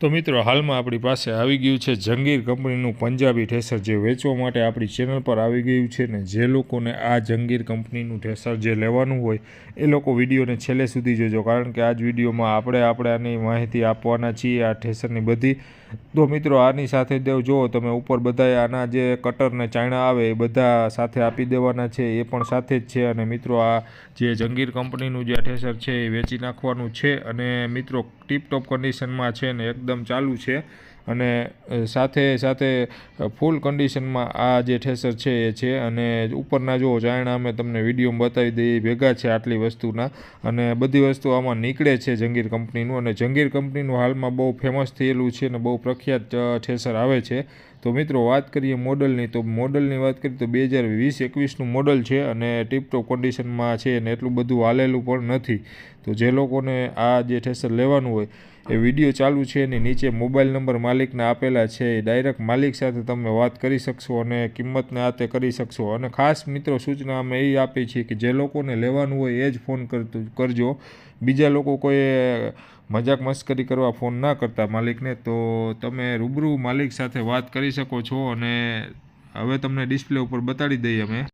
તો મિત્રો, હાલમાં આપણી પાસે આવી ગયું છે જંગીર કંપનીનું પંજાબી ઠેસર જે વેચવા માટે આપણી ચેનલ પર આવી ગયું છે ને જે લોકોને આ જંગીર કંપનીનું ઠેસર જે લેવાનું હોય, એ લોકો વિડીયોને છેલ્લે સુધી જોજો. કારણ કે આ જ વિડીયોમાં આપણે આપણે આની માહિતી આપવાના છીએ આ ઠેસરની બધી. તો મિત્રો, આની સાથે દેવ જુઓ તમે ઉપર બધા આના જે કટર ને ચાયણા આવે એ બધા સાથે આપી દેવાના છે, એ પણ સાથે જ છે. અને મિત્રો, આ જે જંગીર કંપનીનું જે ઠેસર છે એ વેચી નાખવાનું છે. અને મિત્રો ટીપટોપ કન્ડિશનમાં છે ને એકદમ ચાલુ છે. અને સાથે સાથે ફૂલ કન્ડિશનમાં આ જે ઠેસર છે એ છે અને ઉપરના જો ચાયણા અમે તમને વિડીયોમાં બતાવી દઈએ, ભેગા છે આટલી વસ્તુના અને બધી વસ્તુ આમાં નીકળે છે જંગીર કંપનીનું અને જંગીર કંપનીનું હાલમાં બહુ ફેમસ થયેલું છે અને બહુ પ્રખ્યાત ઠેસર આવે છે. તો મિત્રો વાત કરીએ મોડલની, તો મોડલની વાત કરીએ તો બે હજાર વીસ એકવીસનું મોડલ છે અને ટીપટોપ કન્ડિશનમાં છે અને એટલું બધું હાલેલું પણ નથી. તો જે લોકોને આ જે ઠેસર લેવાનું હોય એ વીડિયો ચાલુ છે એની નીચે મોબાઈલ નંબર માલિકને આપેલા છે. એ ડાયરેક્ટ માલિક સાથે તમે વાત કરી શકશો અને કિંમતને આ તે કરી શકશો. અને ખાસ મિત્રો, સૂચના અમે એ આપી છીએ કે જે લોકોને લેવાનું હોય એ જ ફોન કરતું, કરજો. બીજા લોકો કોઈ મજાક મસ્કરી કરવા ફોન ના કરતા માલિકને, તો તમે રૂબરૂ માલિક સાથે વાત કરી શકો છો અને હવે તમને ડિસ્પ્લે ઉપર બતાડી દઈએ અમે.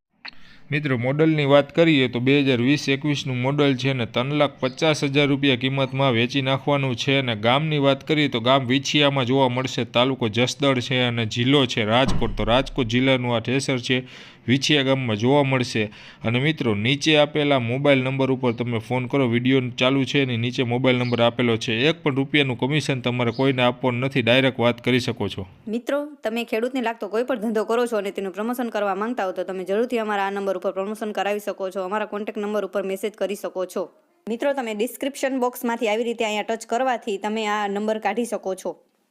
મિત્રો, મોડલની વાત કરીએ તો બે હજાર વીસ એકવીસનું મોડલ છે ને ત્રણ લાખ પચાસ હજાર રૂપિયા કિંમતમાં વેચી નાખવાનું છે અને ગામની વાત કરીએ તો ગામ વિછિયામાં જોવા મળશે, તાલુકો જસદળ છે અને જિલ્લો છે રાજકોટ. તો રાજકોટ જિલ્લાનું આ ઠેસર છે વિછિયા ગામમાં જોવા મળશે. અને મિત્રો, નીચે આપેલા મોબાઈલ નંબર ઉપર તમે ફોન કરો. વીડિયો ચાલુ છે એની નીચે મોબાઈલ નંબર આપેલો છે. એક પણ રૂપિયાનું કમિશન તમારે કોઈને આપવાનું નથી. ડાયરેક્ટ વાત કરી શકો છો. મિત્રો, તમે ખેડૂતને લાગતો કોઈ પણ ધંધો કરો છો અને તેનું પ્રમોશન કરવા માંગતા હો તો તમે જરૂરથી અમારા આ નંબર ઉપર પ્રમોશન કરાવી શકો છો. અમારા કોન્ટેક્ટ નંબર ઉપર મેસેજ કરી શકો છો. મિત્રો, તમે ડિસ્ક્રિપ્શન બોક્સમાંથી આવી રીતે અહીંયા ટચ કરવાથી તમે આ નંબર કાઢી શકો છો.